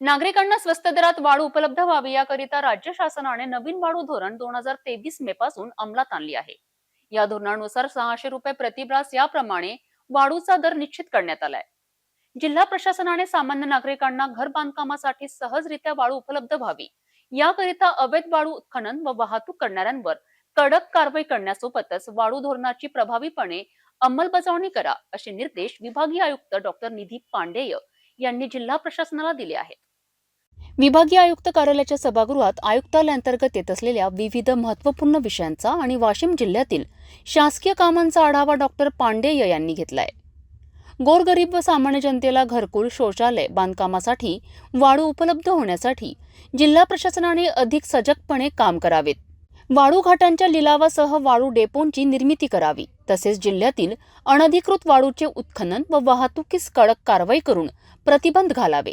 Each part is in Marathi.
नागरिकांना स्वस्त दरात वाळू उपलब्ध व्हावी याकरिता राज्य शासनाने नवीन वाळू धोरण दोन हजार तेवीस मे पासून अंमलात आणली आहे. या धोरणानुसार सहाशे रुपये प्रतिब्रास याप्रमाणे वाळूचा दर निश्चित करण्यात आलाय. जिल्हा प्रशासनाने सामान्य नागरिकांना घर बांधकामासाठी सहजरित्या वाळू उपलब्ध व्हावी याकरिता अवैध वाळू उत्खनन व वाहतूक करणाऱ्यांवर कडक कारवाई करण्यासोबतच वाळू धोरणाची प्रभावीपणे अंमलबजावणी करा असे निर्देश विभागीय आयुक्त डॉक्टर निधी पांडेय यांनी जिल्हा प्रशासनाला दिले आहेत. विभागीय आयुक्त कार्यालयाच्या सभागृहात आयुक्तालयांतर्गत येत असलेल्या विविध महत्त्वपूर्ण विषयांचा आणि वाशिम जिल्ह्यातील शासकीय कामांचा आढावा डॉक्टर पांडेय यांनी घेतलाय. गोरगरीब व सामान्य जनतेला घरकुल शौचालय बांधकामासाठी वाळू उपलब्ध होण्यासाठी जिल्हा प्रशासनाने अधिक सजगपणे काम करावेत. वाळू घाटांच्या लिलावासह वाळू डेपोंची निर्मिती करावी तसेच जिल्ह्यातील अनधिकृत वाळूचे उत्खनन व वाहतुकीस कडक कारवाई करून प्रतिबंध घालावे.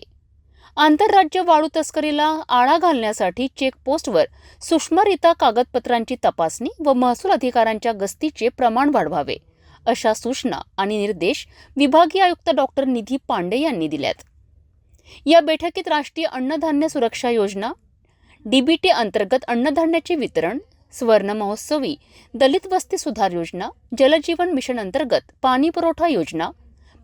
आंतरराज्य वाळू तस्करीला आळा घालण्यासाठी चेकपोस्टवर सूक्ष्मरित्या कागदपत्रांची तपासणी व महसूल अधिकाऱ्यांच्या गस्तीचे प्रमाण वाढवावे अशा सूचना आणि निर्देश विभागीय आयुक्त डॉक्टर निधी पांडे यांनी दिल्यात. या बैठकीत राष्ट्रीय अन्नधान्य सुरक्षा योजना डीबीटी अंतर्गत अन्नधान्याचे वितरण स्वर्ण महोत्सवी दलित वस्ती सुधार योजना जलजीवन मिशन अंतर्गत पाणी पुरवठा योजना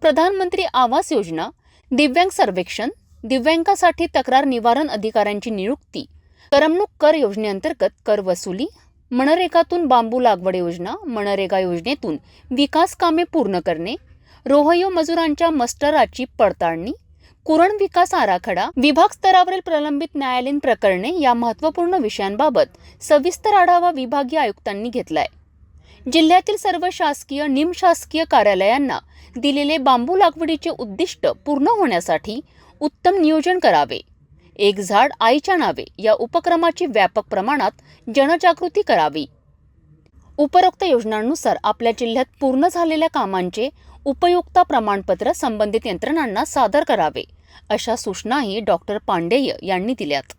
प्रधानमंत्री आवास योजना दिव्यांग सर्वेक्षण दिव्यांगासाठी तक्रार निवारण अधिकाऱ्यांची नियुक्ती करमणूक कर योजनेअंतर्गत कर वसुली मनरेगातून बांबू लागवड योजना मनरेगा योजनेतून विकास कामे पूर्ण करणे रोहयो मजुरांच्या मस्टराची पडताळणी कुरण विकास आराखडा विभाग स्तरावरील प्रलंबित न्यायालयीन प्रकरणे या महत्त्वपूर्ण विषयांबाबत सविस्तर आढावा विभागीय आयुक्तांनी घेतलाय. जिल्ह्यातील सर्व शासकीय निमशासकीय कार्यालयांना दिलेले बांबू लागवडीचे उद्दिष्ट पूर्ण होण्यासाठी उत्तम नियोजन करावे. एक झाड आईच्या नावे या उपक्रमाची व्यापक प्रमाणात जनजागृती करावी. उपरोक्त योजनांनुसार आपल्या जिल्ह्यात पूर्ण झालेल्या कामांचे उपयुक्ता प्रमाणपत्र संबंधित यंत्रणांना सादर करावे अशा सूचनाही डॉक्टर पांडेय यांनी दिल्यात.